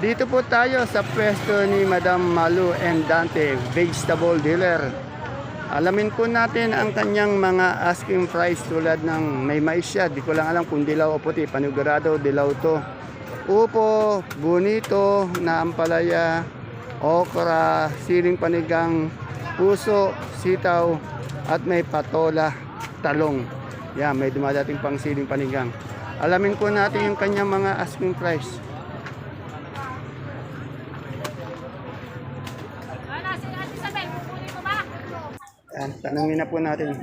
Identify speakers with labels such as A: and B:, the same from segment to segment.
A: Dito po tayo sa pwesto ni Madam Malu and Dante, vegetable dealer. Alamin po natin ang kanyang mga asking price tulad ng may mais siya. Di ko lang alam kung dilaw o puti. Panigurado, dilaw to. Upo, bonito, na ampalaya, okra, siling panigang, puso, sitaw, at may patola, talong. Yan, may dumadating pang siling panigang. Alamin po natin yung kanyang mga asking price. Yan, tanongin na po natin.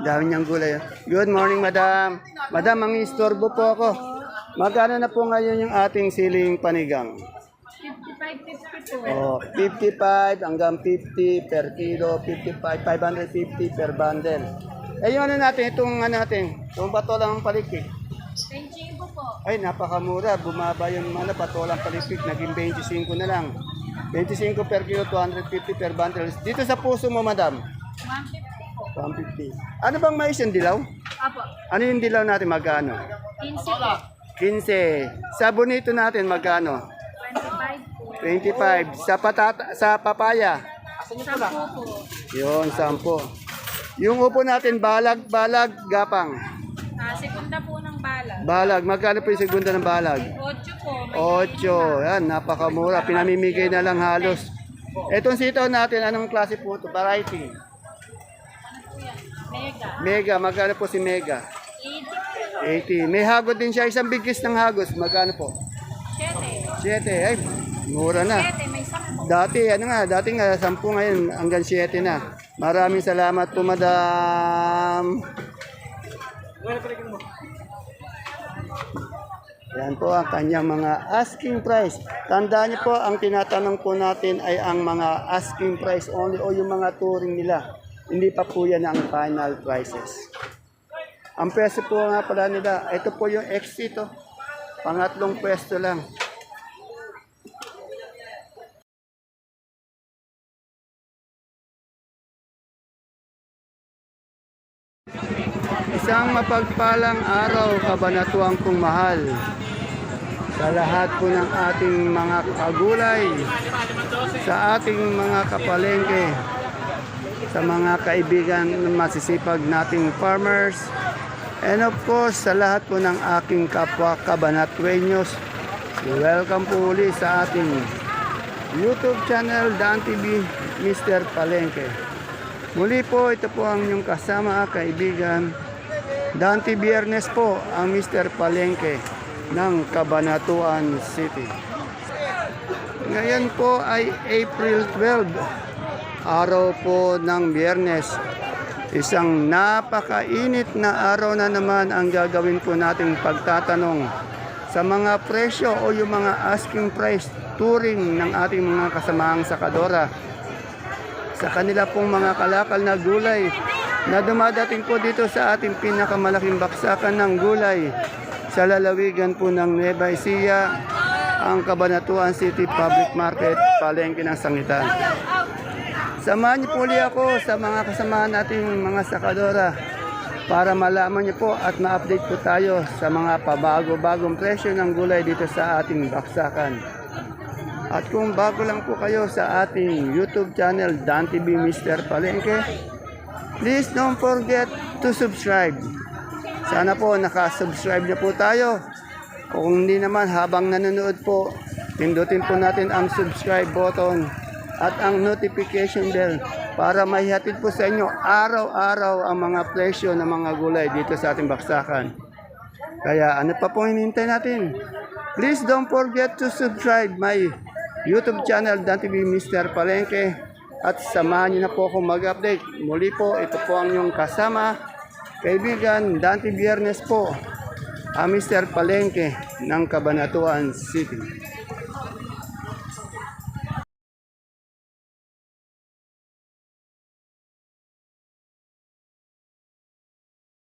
A: Dami niyang gulay. oh. Good morning, madam. Madam, ang istorbo po ako. Magkano na po ngayon yung ating siling panigang?
B: 55, 52.
A: Oh, 55 hanggang 50 per kilo, 55, 550 per bundle. Eh, yung ano natin, itong ano natin, itong patolang palikpik.
B: 25 po.
A: Ay, napakamura. Bumaba yung ano, patolang palikpik. Naging 25 na lang. 25 per kilo, 250 per bundle. Dito sa puso mo, madam.
B: 150 po.
A: 150. Ano bang mais yung dilaw?
B: Apo.
A: Ano yung dilaw natin magkano?
B: 15 po.
A: 15. Sa bonito natin magkano?
B: 25 po.
A: 25. Sa patata sa papaya?
B: 10 po.
A: Yun, 10. Yung upo natin balag, balag, gapang.
B: Ah, sekunda po ng bala.
A: Balag, magkano po yung segunda ng balag?
B: 8 po. May
A: 8. Yan, napakamura. Pinamimigay na lang halos. Etong sitaw natin, anong klase po ito? Variety.
B: ano po yan? Mega.
A: Mega, magkano po si Mega?
B: 80
A: 80.
B: po.
A: May hagod din siya, isang bigis ng hagos. Magkano po?
B: 7.
A: 7. Ay, mura na.
B: 7, may 10.
A: Dati, ano nga, dati nga, 10 ngayon, hanggang 7 na. Maraming salamat po, madam. Yan po ang kanyang mga asking price. Tandaan niyo po, ang tinatanong po natin ay ang mga asking price only o yung mga touring nila. Hindi pa po yan ang final prices. Ang pwesto po nga pala nila, ito po yung exit, oh. pangatlong pwesto lang. Isang mapagpalang araw, kabanatuang kong mahal. Sa lahat po ng ating mga kagulay, sa ating mga kapalengke, sa mga kaibigan ng masisipag nating farmers, and of course, sa lahat po ng aking kapwa kabanatuenyos, welcome po uli sa ating YouTube channel, Dan TV, Mr. Palengke. Muli po, ito po ang inyong kasama, kaibigan. Dante Biernes po ang Mr. Palengke ng Cabanatuan City. Ngayon po ay April 12, araw po ng Biyernes. Isang napakainit na araw na naman ang gagawin po nating pagtatanong sa mga presyo o yung mga asking price touring ng ating mga kasamaang sakadora sa kanila pong mga kalakal na gulay na dumadating po dito sa ating pinakamalaking baksakan ng gulay sa lalawigan po ng Nueva Ecija, ang Cabanatuan City Public Market, palengke ng sangitan. Samahan niyo po ako sa mga kasamahan nating mga sakadora para malaman niyo po at ma-update po tayo sa mga pabago-bagong presyo ng gulay dito sa ating baksakan. At kung bago lang po kayo sa ating YouTube channel, Dan TV Mr. Palengke, please don't forget to subscribe. Sana po nakasubscribe na po tayo. Kung hindi naman habang nanonood po, pindutin po natin ang subscribe button at ang notification bell para maihatid po sa inyo araw-araw ang mga presyo ng mga gulay dito sa ating baksakan. Kaya ano pa pong hinihintay natin? Please don't forget to subscribe my YouTube channel Dan TV Mr. Palengke at samahan niyo na po ako mag-update. Muli po, ito po ang yung kasama, kaibigan Dante Biernes po, ang Mr. Palengke ng Cabanatuan City.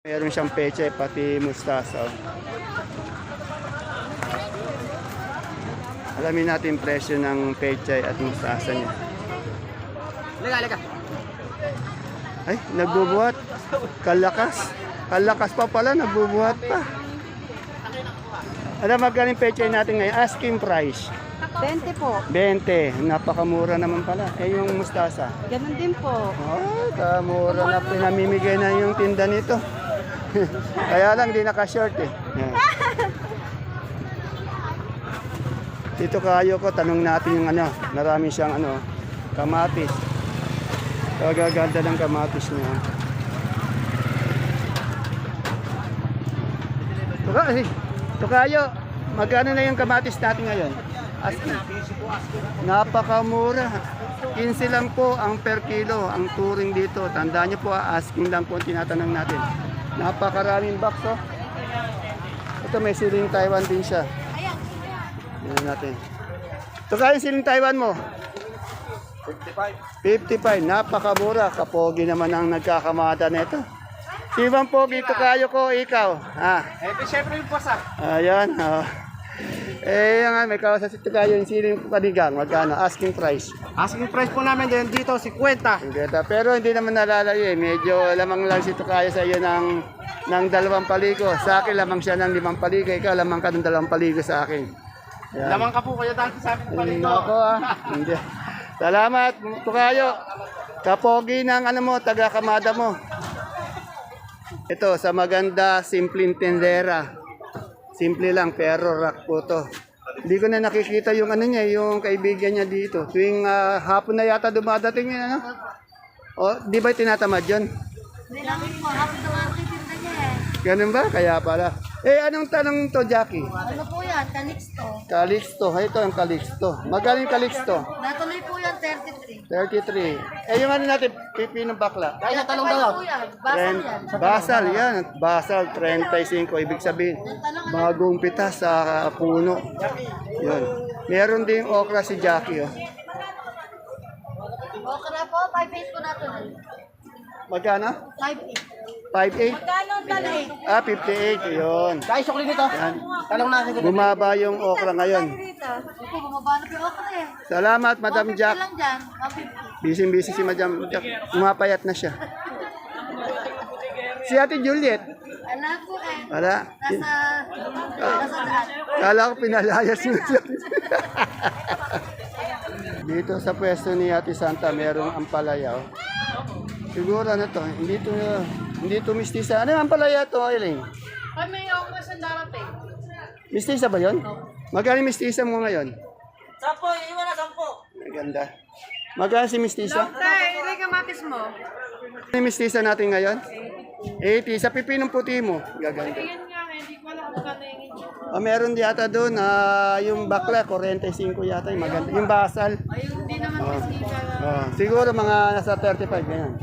A: Meron siyang peche, pati mustasa. Alamin natin presyo ng pechay at mustasa niya.
C: Lega, lega.
A: Ay, nagbubuhat. Kalakas. Kalakas pa pala, nagbubuhat pa. Ano magkano yung pechay natin ngayon? Asking price.
B: 20 po.
A: 20. Napakamura naman pala. Eh yung mustasa.
B: Ganun din po.
A: Oh, kamura na pinamimigay na yung tinda nito. Kaya lang di naka-short eh. Yan. Dito kayo ko, tanong natin yung ano, marami siyang ano, kamatis. Kagaganda ng kamatis niya. Tuka, eh, tukayo, magkano na yung kamatis natin ngayon? Asking. Napakamura. 15 lang po ang per kilo, ang turing dito. Tandaan niyo po, ah, asking lang po ang tinatanong natin. Napakaraming box, oh. Ito may siling Taiwan din siya. Tingnan natin. Yung siling Taiwan mo? 55. 55. Napakamura. Kapogi naman ang nagkakamada nito. Ibang Pogi, ito kayo ko, ikaw. Ah.
C: Eh, syempre yung pasa.
A: Ayan. Oh. Eh, yan nga, may kawasan si Tukayo yung siling panigang. Magkano? Asking price.
C: Asking price po namin din dito, 50.
A: Ang ganda. Pero hindi naman nalalayo eh. Medyo lamang lang si Tukayo sa iyo ng, ng dalawang paligo. Sa akin lamang siya ng limang paligo. Ikaw lamang ka ng dalawang paligo sa akin. Yan.
C: Lamang ka po kayo dati sa akin palito.
A: Nako ah. Hindi. Salamat, Tukayo. Kapogi ng ano mo, taga-kamada mo. Ito, sa maganda, simpleng tendera. Simple lang, pero rock po to. Hindi ko na nakikita yung ano niya, yung kaibigan niya dito. Tuwing ah, hapon na yata dumadating yun, ano? O, di ba tinatamad yun?
B: Hindi namin po. Hapon mga kitinda niya eh.
A: Ganun ba? Kaya pala. Eh, anong tanong to, Jackie?
B: Ano po yan? Calixto.
A: Calixto. Ito ang Calixto. Magaling Calixto.
B: Natuloy po yan 33.
A: 33. Eh, yung ano natin, pipi ng bakla.
C: Kaya sa talong
B: Ano
C: daw.
B: po yan? Basal yan.
A: Basal, yan. Basal, 35. Ibig sabihin, bagong pitas sa puno. Yun. Meron din okra si Jackie. Oh.
B: Okay na po. 5-8 po natin.
A: Magkano?
B: 5-8.
A: 5'8"?
B: Magkano ang talay?
A: Ah, 58. Yun.
C: Kaya sukli dito.
A: Yan.
C: Talong natin dito.
A: Bumaba yung okra ngayon.
B: Dito. Opo, bumaba na po yung okra eh.
A: Salamat, Madam
B: 150
A: Jack.
B: lang dyan. 150.
A: Busy-busy si Madam Jack. Umapayat na siya. Si Ate Juliet.
B: Ala po eh.
A: Wala.
B: Nasa, nasa daan.
A: Kala ko pinalayas mo siya. Dito sa pwesto ni Ate Santa, merong ampalaya. oh. Siguro ano to, hindi to, hindi to mistisa. Ano yung ampalaya to, Eileen?
B: Ay, may okra sa darating.
A: Mistisa ba yon? Magkano yung mistisa mo ngayon?
C: Sampo, iwan na sampo.
A: Maganda. Magkano si mistisa?
B: Tay, ilay kamatis mo.
A: Ano yung mistisa natin ngayon? 80. Sa pipinong puti mo. Gaganda.
B: Yan nga, hindi ko alam kung kano yung inyo.
A: Ah, meron di yata doon, ah, yung bakla, 45 yata yung maganda. Yung basal.
B: Ay, hindi naman kasi ka.
A: Oh, siguro mga nasa 35 ganyan.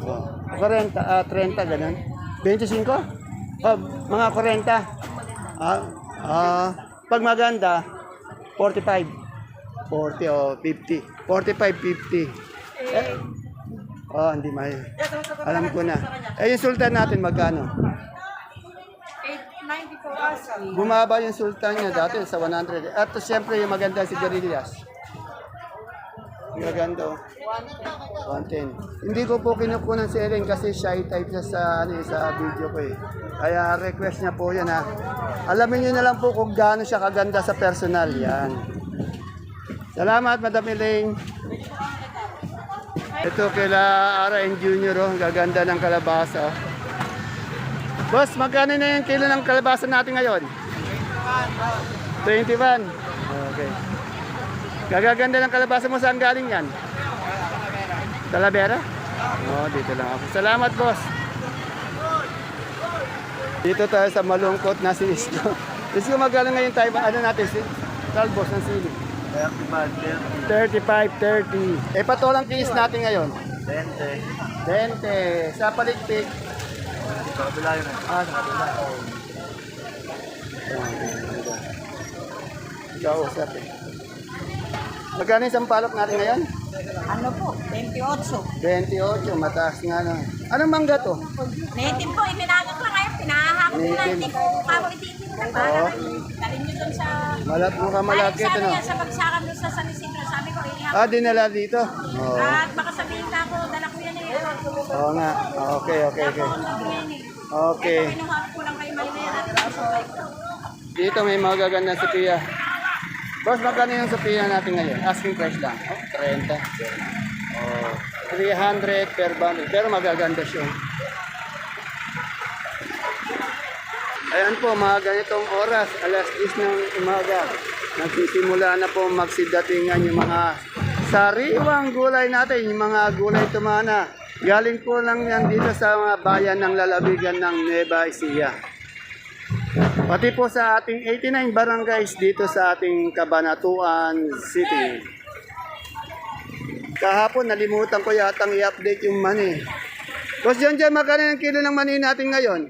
A: Oh, 40, ah 30 ganun. 25? Oh, mga 40. Ah, ah, pag maganda 45. 40 o 50. 45 50. Eh, oh, hindi may. Alam ko na. Eh, yung sultan natin magkano?
B: 890 po asking.
A: Bumaba yung sultan niya dati sa 100. At siyempre yung maganda si Garillas. Maganda oh. 110. Hindi ko po kinukunan si Ellen kasi shy type siya sa, ano, eh, sa video ko eh. Kaya request niya po yan ha. Alamin niyo na lang po kung gaano siya kaganda sa personal. Yan. Salamat Madam Elaine. Ito kila RN Junior oh. Gaganda ng kalabasa. Boss, magkano na yung kilo ng kalabasa natin ngayon? 21. Okay. Gagaganda ng kalabasa mo saan galing yan? Talavera? Oo, oh, dito lang ako. Salamat, boss. Dito tayo sa malungkot na si Isko. Isko, magkano ngayon tayo? Ano natin? Si Talbos ng sili. 35, 30. Eh, patolang kinis natin ngayon? 20. 20. Sa paligpik? Sa kabila yun. Ah, sa kabila. Ikaw, usap eh. Magkano yung sampalok natin ngayon?
B: Ano po? 28.
A: 28, mataas nga no. Anong mangga to?
B: Native po, itinagak lang ngayon. Pinahahakot ko na.
A: Native.
B: Hindi ko kamo ititinda. Para dalhin nyo dun sa...
A: Malat mo ka malaki ito
B: Sabi
A: no.
B: niya sa bagsakan dun sa San Isidro. Sabi ko, ihahakot.
A: Ah, dinala dito? Oo.
B: At baka sabihin na ako, dala ko yan eh.
A: Oo nga. Okay, okay, okay.
B: Eh.
A: Okay.
B: Kinuha ko lang kayo mali na yan at sabay ko.
A: Dito may magagandang Sophia. Boss, magkano yung Sophia natin ngayon? Asking price lang. Oh, 30. Oh, 300 per bundle. Pero magaganda siya. Ayan po, mga ganitong oras, alas 10 ng umaga. Nagsisimula na po magsidatingan yung mga sariwang gulay natin, yung mga gulay tumana. Galing po lang yan dito sa mga bayan ng lalabigan ng Nueva Ecija. Pati po sa ating 89 barangays dito sa ating Cabanatuan City. Kahapon nalimutan ko yatang i-update yung mani. Boss John John, magkano yung kilo ng mani natin ngayon?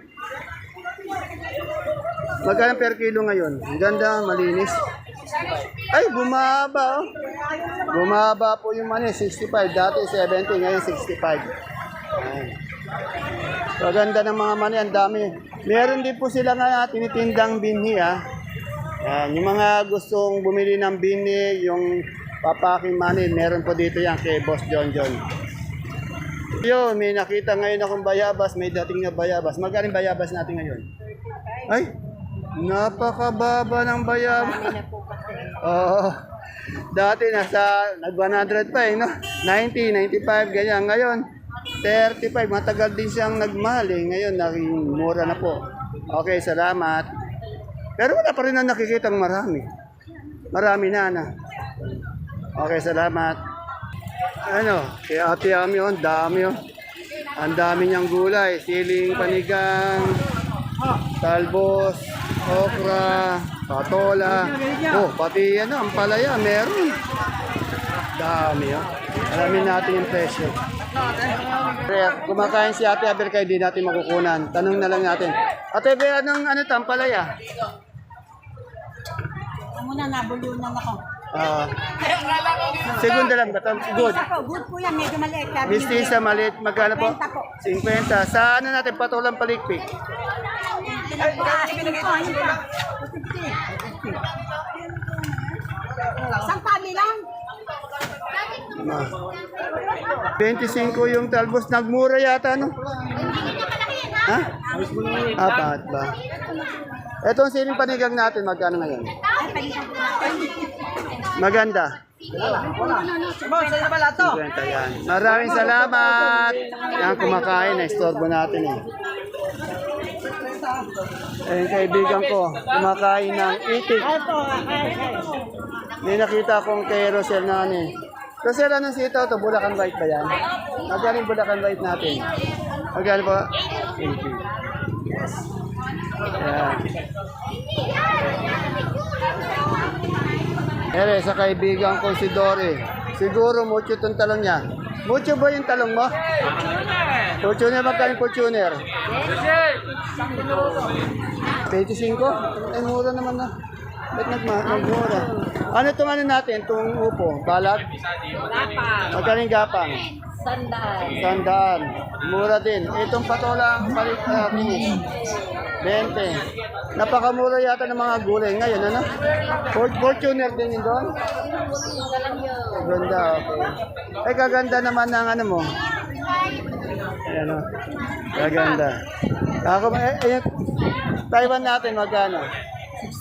A: Magkano per kilo ngayon? Ang ganda, malinis. Ay, bumaba oh. Bumaba po yung mani, 65. Dati 70, ngayon 65. Ayan. Maganda ng mga mani, ang dami. Meron din po sila nga tinitindang binhi ah. Yan, yung mga gustong bumili ng binhi, yung papaking mani, meron po dito yan kay Boss John John. Yo, may nakita ngayon akong bayabas, may dating na bayabas. Magkano yung bayabas natin ngayon? Ay, napakababa ng bayabas. Oo. Dati nasa nag 100 pa eh, no? 90, 95 ganyan. Ngayon 35, matagal din siyang nagmahal eh. Ngayon naging mura na po. Okay, salamat. Pero wala pa rin na nakikitang marami. Marami na na. Okay, salamat. Ano, kaya ate Ami, oh, ang dami oh. Ang dami niyang gulay. Siling panigang, talbos, okra, patola. Oh, pati ano, ang palaya, meron. Dami oh. Alamin natin yung presyo. Kaya kumakain si Ate Aber kaya di natin makukunan. Tanong na lang natin. Ate Aber, anong ano to, ang palaya?
B: Amo na, nabulunan ako.
A: Ah. segunda lang ba? Good.
B: Good po yan, medyo maliit. Sabi
A: Miss Tisa, maliit, magkano po? 50. Sa ano natin, patulang palikpik?
B: Isang kami lang.
A: Ma. 25 yung talbos. Nagmura yata, no? Ha? Apat ba? Ito ang siling panigang natin, magkano ngayon? Maganda. 50 yan. Maraming salamat. Yan, kumakain. Na-istorbo natin eh. Ayun, kaibigan ko, kumakain ng itik. May nakita akong kay Rosel na ano eh. Rosel, anong sitaw to? Bulacan White ba yan? Magkano yung Bulacan White natin? Magkano po? 80. Yes. Ayan. Ere, sa kaibigan ko si Dory. Siguro mucho itong talong niya. Mucho ba yung talong mo? Fortuner, magkano yung Fortuner? 25? Ay, mura naman na. Ba't nagma- nagmura? Ano itong ano natin, itong upo? Balag? Magkano yung gapang?
B: Sandaan.
A: Sandaan. Mura din. Itong patola, palit uh, finish. 20. Napakamura yata ng mga gulay ngayon, ano? For- Fortuner din yun doon? Ganda, okay. Ay, kaganda naman ng ano mo. Ayan. Kaganda. Ako, eh, eh, Taiwan natin, magkano?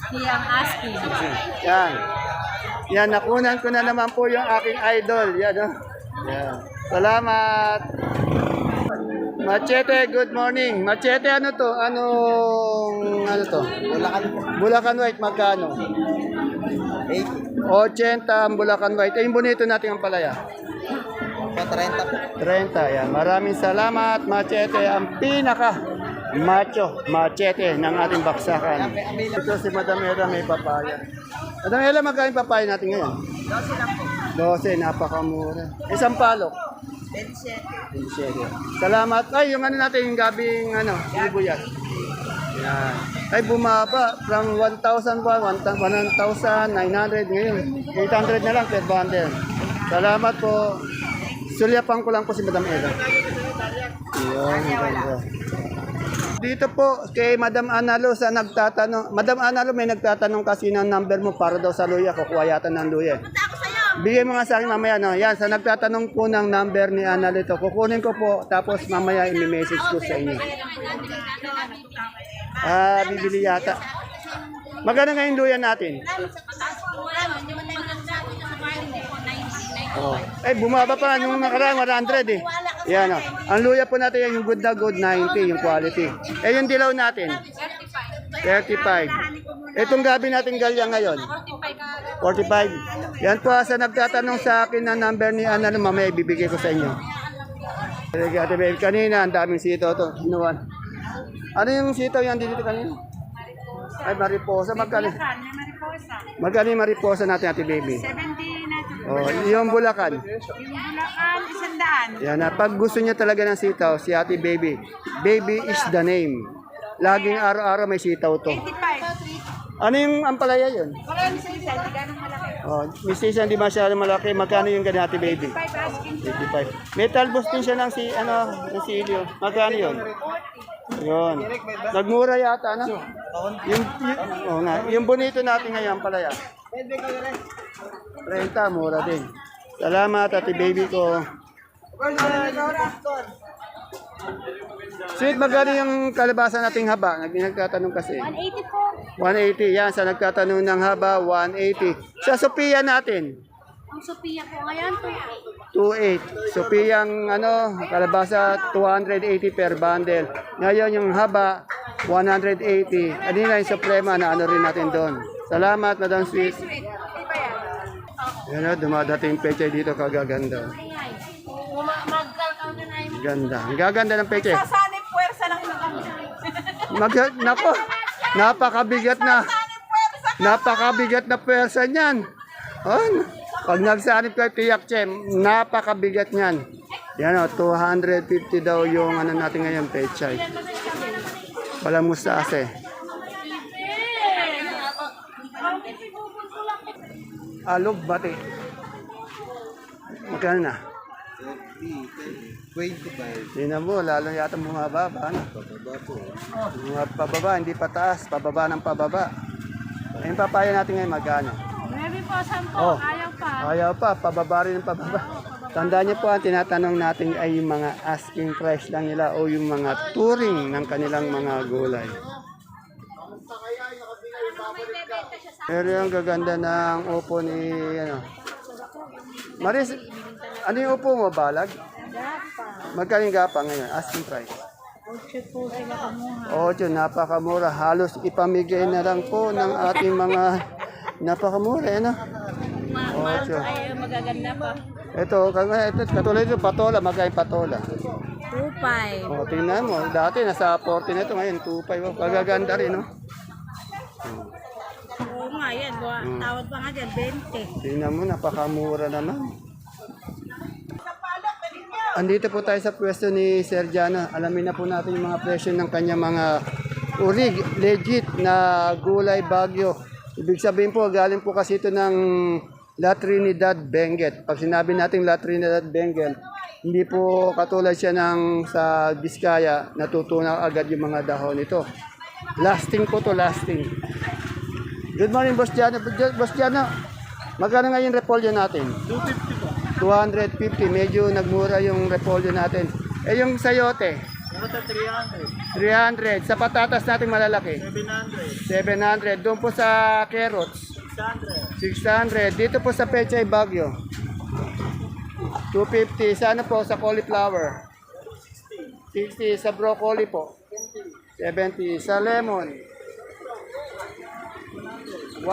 B: Siyang asking.
A: Yan. Yan, nakunan ko na naman po yung aking idol. Yan, oh. Yan. Salamat. Machete, good morning. Machete, ano to? Anong, ano to? Bulacan. Bulacan White, magkano? 80 ang Bulacan White. Eh, yung bonito natin ang palaya. 30 yan. Maraming salamat, Machete. Ang pinaka macho, Machete ng ating baksakan. Ito si Madam Ella may papaya. Madam Ella, magkano yung papaya natin ngayon? 12 napakamura. Isang palok? 27. Salamat. Ay, yung ano natin, yung gabing ano, sibuyas. Yan. Ay, bumaba from 1,000 ba? 1,900 ngayon. 800 na lang per bundle. Salamat po. Sulyapan ko lang po si Madam Ella. Yun, ganda. Dito po kay Madam Analo sa nagtatanong. Madam Analo may nagtatanong kasi ng number mo para daw sa luya. Kukuha yata ng luya. Bigay mo nga sa akin mamaya. No? Yan, sa nagtatanong po ng number ni Analo ito. Kukunin ko po tapos mamaya i-message ko sa inyo. Ah, bibili yata. Magkano ngayon luya natin? Oh. Eh, bumaba pa nung nakaraan, 100 eh. Yan oh. Ang luya po natin yan, yung good na good, 90, yung quality. Eh, yung dilaw natin? 35. Itong gabi natin galyang ngayon? 45. Yan po, sa nagtatanong sa akin ng number ni Ana, no, mamaya ibibigay ko sa inyo. Ate Bel, kanina, ang daming sitaw to. Inuwan. Ano yung sitaw yan dito kanina? Ay, mariposa. Magkano? Magkano yung mariposa natin, Ate Baby?
B: 70 na ito.
A: Oh, yung bulakan.
B: Yung Bulacan, isandaan.
A: Yan na. Pag gusto niya talaga ng sitaw, si Ate Baby. Baby is the name. Laging araw-araw may sitaw to.
B: 85.
A: Ano yung ampalaya yun?
B: Kaya sa isa, hindi ganun malaki.
A: Oh, mistisa hindi masyado malaki. Magkano yung ganyan Ate Baby?
B: 5 asking
A: 85. May talbos din siya ng si ano, ng silyo. Magkano yun? Yun. Nagmura yata, ano? Yung, yung, oh, nga. yung bonito natin ngayon, palaya. 30, mura din. Salamat, ate baby ko. Sweet, magkano yung kalabasa nating haba? Nag- Nagtatanong kasi.
B: 180 po.
A: 180, yan. Sa nagtatanong ng haba, 180. Sa Sophia natin,
B: Ang Sophia po ngayon,
A: 2.8. Sophia ang ano, kalabasa 280 per bundle. Ngayon yung haba 180. Kanina yung suprema na ano rin natin doon. Salamat Madam Sweet. Yan o, dumadating peche dito kagaganda. Ganda. Ang gaganda ng peche.
B: Sasanip puwersa ng
A: Mag nako, napakabigat na. Napakabigat na pwersa niyan. Oh, pag nagsanip kay Tiyak Chem, napakabigat niyan. Yan o, 250 daw yung ano natin ngayon, pechay. Walang mustase. Alog bati. Magkano na?
C: 25.
A: Tingnan mo, lalo yata bumababa. Ano?
C: Pababa po.
A: Mga pababa, hindi pataas, pababa ng pababa. Yung papaya natin ngayon, magkano?
B: Maybe po, 10
A: Oh.
B: Ayaw pa.
A: Ayaw pa, pababa rin ng pababa. Tandaan niyo po, ang tinatanong natin ay yung mga asking price lang nila o yung mga touring ng kanilang mga gulay. Pero yung gaganda ng upo ni, ano, Maris, ano yung upo mo, balag? Magkano yung gapa ngayon, asking price?
B: po sila kamuha.
A: Ocho, napakamura. Halos ipamigay na lang po ng ating mga napakamura, eh, no? Ocho.
B: Ay, magaganda pa.
A: Ito, kag- ito, katulad ito, patola, magkain patola.
B: 2.5.
A: O, tingnan mo, dati nasa 40 na ito, ngayon 2.5. Oh, Kagaganda rin, no?
B: Oo nga, yan. Tawad pa nga dyan, 20.
A: Tingnan mo, napakamura naman. Andito po tayo sa pwesto ni Sir Jana. Alamin na po natin yung mga presyo ng kanyang mga urig, legit na gulay bagyo. Ibig sabihin po, galing po kasi ito ng La Trinidad Benguet. Pag sinabi natin La Trinidad Benguet, hindi po katulad siya ng sa Biskaya, natutunaw agad yung mga dahon nito. Lasting po to, lasting. Good morning, Boss Jano. Boss Jano, magkano ngayon repolyo natin? 250 po. 250. Medyo nagmura yung repolyo natin. Eh, yung sayote? 300. 300. Sa patatas natin malalaki? 700. 700. Doon po sa carrots? 600. 600. Dito po sa pechay bagyo? 250. Sa ano po? Sa cauliflower? 60. Sa broccoli po? 70. Sa lemon? 100.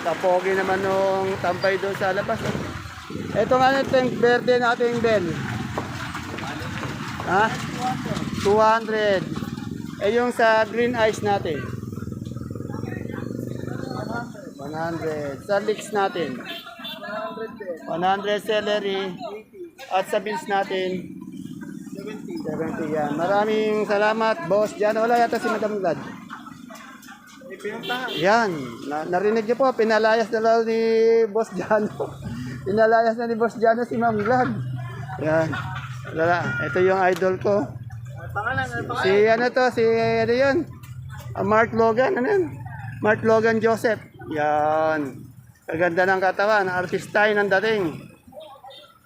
A: Kapogi naman nung tampay doon sa labas. Ito nga ito yung verde natin bell. Ha? 200. Eh yung sa green ice natin. 100. Sa leeks natin. 100 celery. At sa beans natin. 70 yan. Maraming salamat, boss. Diyan wala yata si Madam Glad. Yan. Na, narinig niyo po, pinalayas na lang ni Boss Jano. pinalayas na ni Boss Jano si Ma'am Glad. Yan. Wala. Ito yung idol ko. Si ano to, si ano yun? Ah, Mark Logan, ano yun? Mark Logan Joseph. Yan. Kaganda ng katawan, artistay ng dating.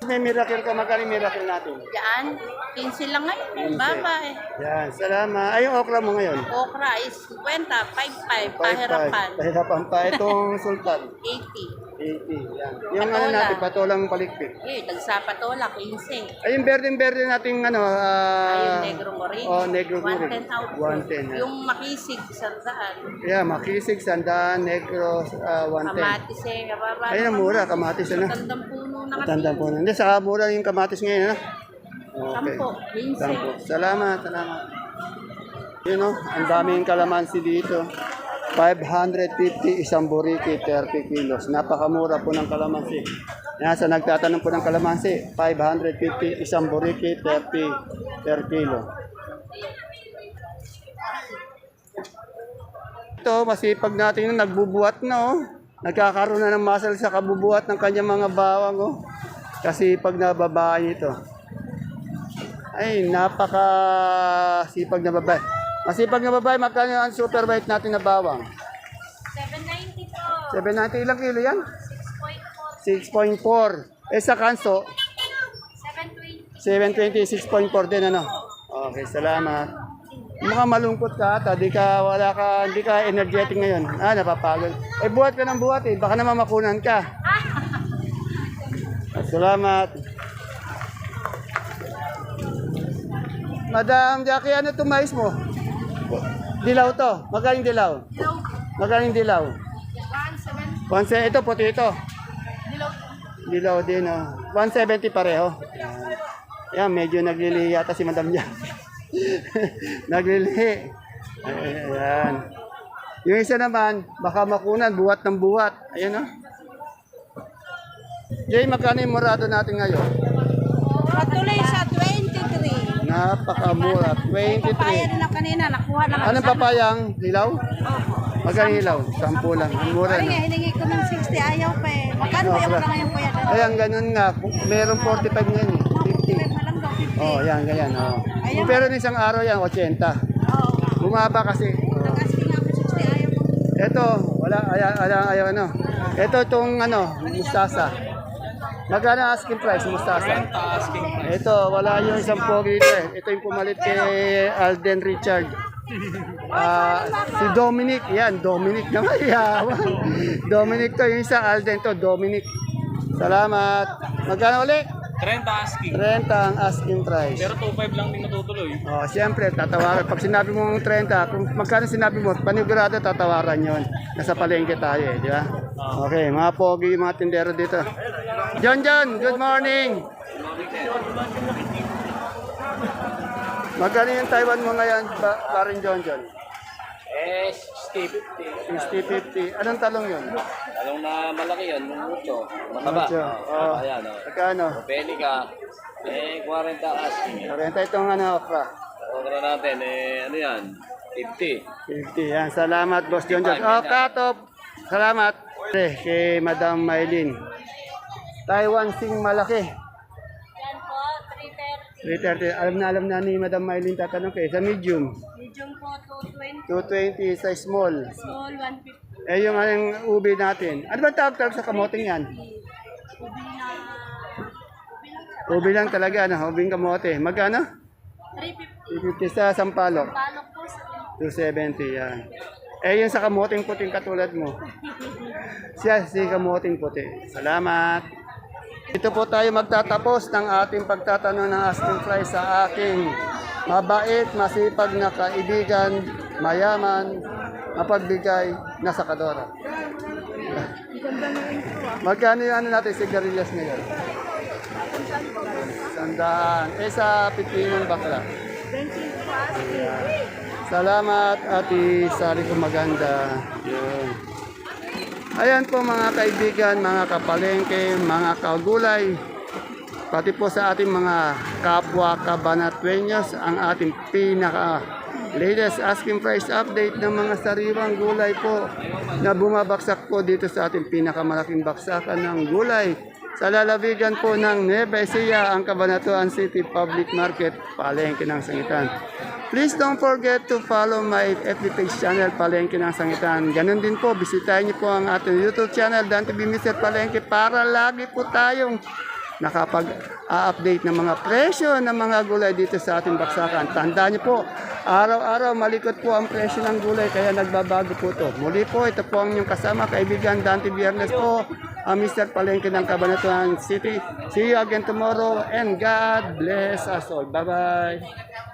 A: May miracle ka, magkano miracle natin?
B: Yan, 15 lang ngayon. Baba eh.
A: Yan, salamat. Ay, yung okra mo ngayon.
B: Okra is 50, 55,
A: 5-5.
B: pahirapan.
A: Pahirapan pa. Itong sultan.
B: 80.
A: 80. Yan. Yung ano
B: Patola.
A: natin, patolang palikpik.
B: Eh, tagsapatola, 15.
A: Ay, yung berde-berde nating ano, ah...
B: Ayun, negro mo rin.
A: Oh, negro mo rin.
B: 110 out.
A: 110.
B: Yung makisig, sandaan.
A: Yeah, makisig, sandaan, negro, ah, 110.
B: Kamatis eh, kababa.
A: Ayun ang mura, kamatis ano.
B: Matandang puno na kasi.
A: Matandang po. Hindi, saka mura yung kamatis ngayon, ano? Okay.
B: Sampo, 15.
A: Sampo. Salamat, salamat. Yun know, ang daming kalamansi dito. 550 isang buriki, 30 kilos. Napakamura po ng kalamansi. Yan, sa nagtatanong po ng kalamansi, 550 isang buriki, 30 per kilo. Ito, masipag natin yung nagbubuhat na oh. Nagkakaroon na ng muscle sa kabubuhat ng kanyang mga bawang oh. Kasi pag nababae ito. Ay, napaka sipag na babae. Masipag na babae, magkano ang super white natin na bawang?
B: 790 po.
A: 790 ilang kilo yan? 6.4. Eh sa kanso,
B: 720.
A: 720, 6.4 din ano? Okay, salamat. Mukhang malungkot ka ata, di ka, wala ka, di ka energetic ngayon. Ah, napapagod. Eh, buhat ka ng buhat eh, baka naman makunan ka. Ah, Salamat. Madam Jackie, ano itong mais mo? Dilaw to. Magaling dilaw. Magaling dilaw. 170. Ito, puti ito. Dilaw din, oh. 170 pareho. Yan, medyo naglilihi yata si Madam Jackie. naglilihi. Ayan. Yung isa naman, baka makunan, buhat ng buhat. Ayan, oh. Jay, magkano yung murado natin ngayon?
B: Sa 23.
A: Napakamura,
B: Papaya
A: 23.
B: din na kanina, nakuha na lang.
A: Anong papayang hilaw? Magkano hilaw? Sampu lang. Ang mura
B: Ay,
A: na.
B: hiningi ko ng 60, ayaw pa eh. Magkano
A: Oh,
B: ayaw
A: wala.
B: ngayon kuya?
A: Ayan, ganun nga. Merong 45 ngayon. eh.
B: 55 na lang daw, 50.
A: Oh, yan, ganyan. Oh. Pero ng isang araw yan, 80.
B: Oo.
A: Bumaba kasi.
B: Nag-asking ako 60, ayaw ko.
A: Ito, wala, ayaw, ayaw, ayaw ano. Ito itong ano, mustasa. Magkano asking price, mustasa? Ito, wala yung isang pogi dito eh. Ito yung pumalit kay Alden Richard. Ah, si Dominic, yan, Dominic naman, yawan. Dominic to, yung isa Alden to, Dominic. Salamat. Magkano ulit?
D: 30 asking.
A: 30 ang asking price.
D: Pero 2.5 lang din natutuloy.
A: Oh, siyempre, tatawaran. Pag sinabi mo 30, kung magkano sinabi mo, panigurado tatawaran yon. Nasa palengke tayo eh, di ba? Okay, mga pogi, mga tindero dito. John John, good morning! Magkano yung Taiwan mo ngayon, ba, parin John John?
D: Eh, 60.
A: 60-50. Anong talong yun?
D: Talong na malaki yan, yung mucho. Mataba.
A: Mucho. Oh.
D: Ayan, oh.
A: Magkano?
D: Ka. Eh, 40 asking.
A: 40 itong ano, okra.
D: Okra natin, eh, ano yan? 50.
A: 50. Yan, salamat, Boss John John. Oh, katop. Salamat. Eh, kay Madam Maylin. Taiwan Sing Malaki.
B: Yan po, 330.
A: 330. Alam na alam na ni Madam Maylin tatanong kay sa medium.
B: Medium po, 220.
A: 220 sa small.
B: Small, 150.
A: Eh yung anong ubi natin. Ano ba tawag tawag sa kamoting yan?
B: Ubi na...
A: Ubi lang talaga, ano? Ubing kamote. Magkano?
B: 350.
A: 50 sa sampalok.
B: Palok po sa
A: 270 yan. Eh yung sa kamoting puting katulad mo. Siya si kamoting puti. Salamat. Ito po tayo magtatapos ng ating pagtatanong ng asking price sa aking mabait, masipag na kaibigan, mayaman, mapagbigay na sakadora. Magkano yung ano natin sigarilyas ngayon? Sandaan. Eh sa pipinong bakla. Salamat, Ate Sari ko maganda. Yun. Ayan po mga kaibigan, mga kapalengke, mga kagulay. Pati po sa ating mga kapwa kabanatwenyos, ang ating pinaka latest asking price update ng mga sariwang gulay po na bumabaksak po dito sa ating pinakamalaking baksakan ng gulay sa lalawigan po ng Nueva Ecija, ang Cabanatuan City Public Market, Palengke ng Sangitan. Please don't forget to follow my FB page channel, Palengke ng Sangitan. Ganon din po, bisitahin niyo po ang ating YouTube channel, Dan TV Mr. Palengke, para lagi po tayong nakapag-update ng mga presyo ng mga gulay dito sa ating baksakan. Tandaan niyo po, araw-araw malikot po ang presyo ng gulay kaya nagbabago po to. Muli po, ito po ang inyong kasama, kaibigan Dante Biernes po, ang Mr. Palengke ng Cabanatuan City. See you again tomorrow and God bless us all. Bye-bye.